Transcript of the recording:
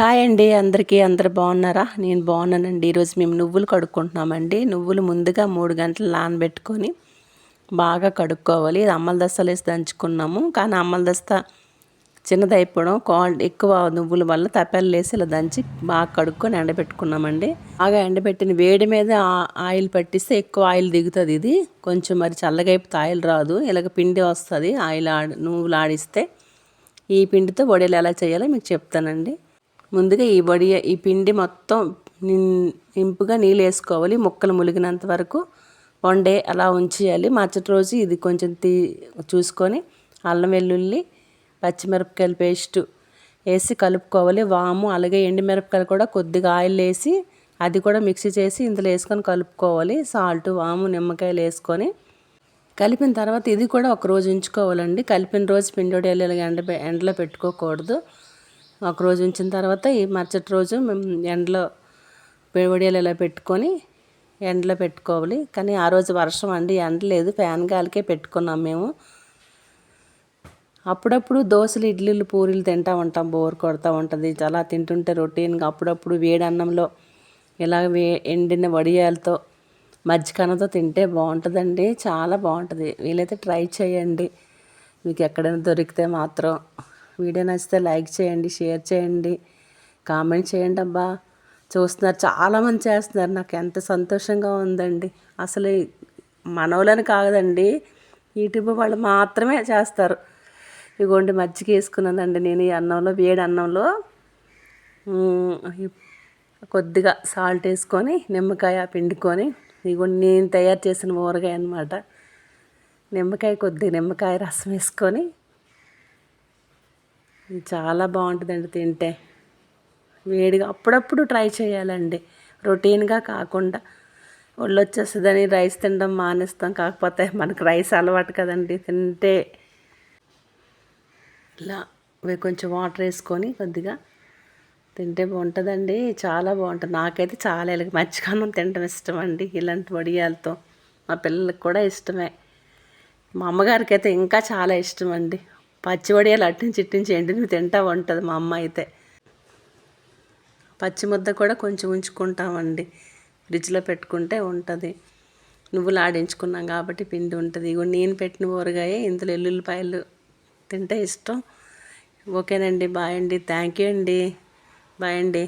Hi అండి అందరికీ అందరు బాగున్నారా? నేను బాగున్నానండి. ఈరోజు మేము నువ్వులు కడుక్కుంటున్నామండి. నువ్వులు ముందుగా మూడు గంటలు నానబెట్టుకొని బాగా కడుక్కోవాలి. ఇది అమ్మల దస్తలు వేసి దంచుకున్నాము. కానీ అమ్మల దస్త చిన్నదైపోవడం క్వాలిటీ ఎక్కువ నువ్వుల వల్ల తప్పెలు వేసి ఇలా దంచి బాగా కడుక్కొని ఎండబెట్టుకున్నామండి. బాగా ఎండబెట్టిన వేడి మీద ఆయిల్ పట్టిస్తే ఎక్కువ ఆయిల్ దిగుతుంది ఇది. కొంచెం మరి చల్లగా అయిపోతే ఆయిల్ రాదు. ఇలాగ పిండి వస్తుంది. ఆయిల్ ఆడి నువ్వులు ఆడిస్తే ఈ పిండితో వడియాలు ఎలా చేయాలో మీకు చెప్తానండి. ముందుగా ఈ వడియ ఈ పిండి మొత్తం నింపుగా నీళ్ళు వేసుకోవాలి. ముక్కలు ములిగినంత వరకు వన్ డే అలా ఉంచేయాలి. మరుసటి రోజు ఇది కొంచెం తీ చూసుకొని అల్లం వెల్లుల్లి పచ్చిమిరపకాయల పేస్ట్ వేసి కలుపుకోవాలి. వాము అలాగే ఎండుమిరపకాయలు కూడా కొద్దిగా ఆయిల్ వేసి అది కూడా మిక్సీ చేసి ఇందులో వేసుకొని కలుపుకోవాలి. సాల్ట్ వాము నిమ్మకాయలు వేసుకొని కలిపిన తర్వాత ఇది కూడా ఒక రోజు ఉంచుకోవాలండి. కలిపిన రోజు పిండి వడియాలు ఎండ ఎండలో పెట్టుకోకూడదు. ఒకరోజు ఉంచిన తర్వాత ఈ మరుసటి రోజు మేము ఎండలో వడియాలు ఇలా పెట్టుకొని ఎండలో పెట్టుకోవాలి. కానీ ఆ రోజు వర్షం అండి ఎండ లేదు. ఫ్యాన్ గాలికే పెట్టుకున్నాం మేము. అప్పుడప్పుడు దోశలు ఇడ్లీలు పూరీలు తింటూ ఉంటాం. బోర్ కొడతా ఉంటుంది. చాలా తింటుంటే రొటీన్గా అప్పుడప్పుడు వేడి అన్నంలో ఇలా వే ఎండిన వడియాలతో మజ్జిగన్నతో తింటే బాగుంటుందండి. చాలా బాగుంటుంది. వీలైతే ట్రై చేయండి. మీకు ఎక్కడైనా దొరికితే మాత్రం. వీడియో నచ్చితే లైక్ చేయండి షేర్ చేయండి కామెంట్ చేయండి అబ్బా. చూస్తున్నారు చాలామంది చేస్తున్నారు. నాకు ఎంత సంతోషంగా ఉందండి. అసలు మనవలని కాదండి యూట్యూబ్ వాళ్ళు మాత్రమే చేస్తారు. ఇగోండి మజ్జిగ వేసుకున్నానండి నేను ఈ అన్నంలో వేడి అన్నంలో. కొద్దిగా సాల్ట్ వేసుకొని నిమ్మకాయ పిండుకొని ఇగోండి నేను తయారు చేసిన ఊరగాయ అనమాట నిమ్మకాయ కొద్దిగా నిమ్మకాయ రసం వేసుకొని చాలా బాగుంటుందండి తింటే. వేడిగా అప్పుడప్పుడు ట్రై చేయాలండి. రొటీన్గా కాకుండా ఒళ్ళు వచ్చేస్తుందని రైస్ తినడం మానేస్తాం. కాకపోతే మనకు రైస్ అలవాటు కదండి తింటే. ఇలా కొంచెం వాటర్ వేసుకొని కొద్దిగా తింటే బాగుంటుందండి. చాలా బాగుంటుంది. నాకైతే చాలా ఇలాగ మజ్జిగన్నం తినడం ఇష్టం అండి ఇలాంటి వడియాలతో. మా పిల్లలకి కూడా ఇష్టమే. మా అమ్మగారికి అయితే ఇంకా చాలా ఇష్టం అండి పచ్చి వడియాలు అట్టించి ఇట్టించి నువ్వు తింటా ఉంటుంది మా అమ్మ అయితే. పచ్చి ముద్ద కూడా కొంచెం ఉంచుకుంటామండి. ఫ్రిడ్జ్లో పెట్టుకుంటే ఉంటుంది. నువ్వులు ఆడించుకున్నాం కాబట్టి పిండి ఉంటుంది. ఇగో నేను పెట్టిన ఊరగాయ ఇందులో ఎల్లుల్లిపాయలు తింటే ఇష్టం. ఓకేనండి బాయ్ అండి థ్యాంక్ యూ అండి. బాయ్ అండి